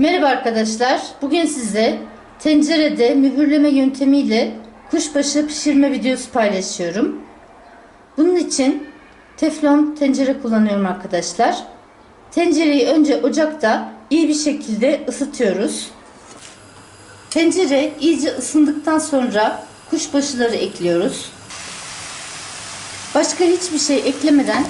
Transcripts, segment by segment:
Merhaba arkadaşlar. Bugün size tencerede mühürleme yöntemiyle kuşbaşı pişirme videosu paylaşıyorum. Bunun için teflon tencere kullanıyorum arkadaşlar. Tencereyi önce ocakta iyi bir şekilde ısıtıyoruz. Tencere iyice ısındıktan sonra kuşbaşıları ekliyoruz. Başka hiçbir şey eklemeden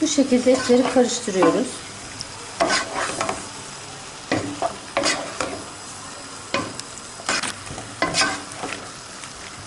bu şekilde etleri karıştırıyoruz.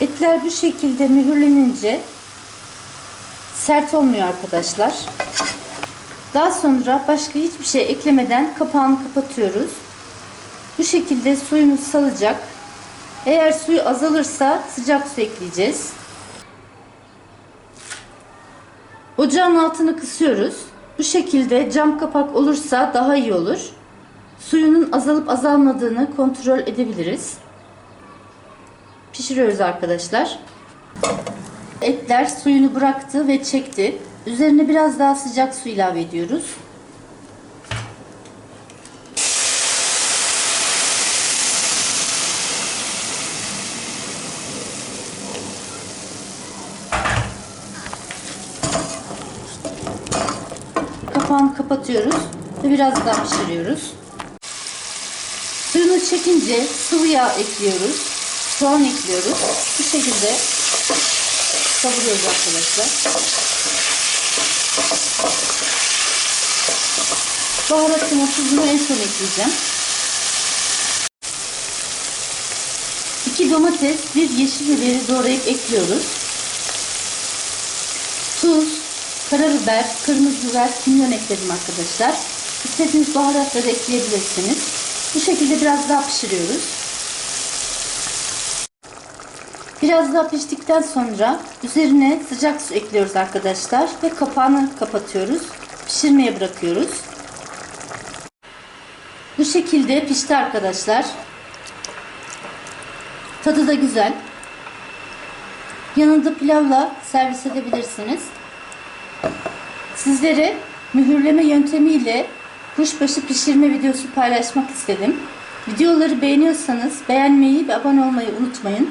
Etler bu şekilde mühürlenince sert olmuyor arkadaşlar. Daha sonra başka hiçbir şey eklemeden kapağını kapatıyoruz. Bu şekilde suyumuz salacak. Eğer suyu azalırsa sıcak su ekleyeceğiz. Ocağın altını kısıyoruz. Bu şekilde cam kapak olursa daha iyi olur. Suyunun azalıp azalmadığını kontrol edebiliriz. Pişiriyoruz arkadaşlar. Etler suyunu bıraktı ve çekti. Üzerine biraz daha sıcak su ilave ediyoruz. Kapağını kapatıyoruz ve biraz daha pişiriyoruz. Suyunu çekince sıvı yağ ekliyoruz. Soğan ekliyoruz. Bu şekilde kavuruyoruz arkadaşlar. Baharatını, tuzunu en son ekleyeceğim. 2 domates, bir yeşil biberi doğrayıp ekliyoruz. Tuz, karabiber, kırmızı biber, kimyon ekledim arkadaşlar. İstediğiniz baharatları ekleyebilirsiniz. Bu şekilde biraz daha pişiriyoruz. Biraz daha piştikten sonra üzerine sıcak su ekliyoruz arkadaşlar ve kapağını kapatıyoruz. Pişirmeye bırakıyoruz. Bu şekilde pişti arkadaşlar. Tadı da güzel. Yanında pilavla servis edebilirsiniz. Sizlere mühürleme yöntemiyle kuşbaşı pişirme videosu paylaşmak istedim. Videoları beğeniyorsanız beğenmeyi ve abone olmayı unutmayın.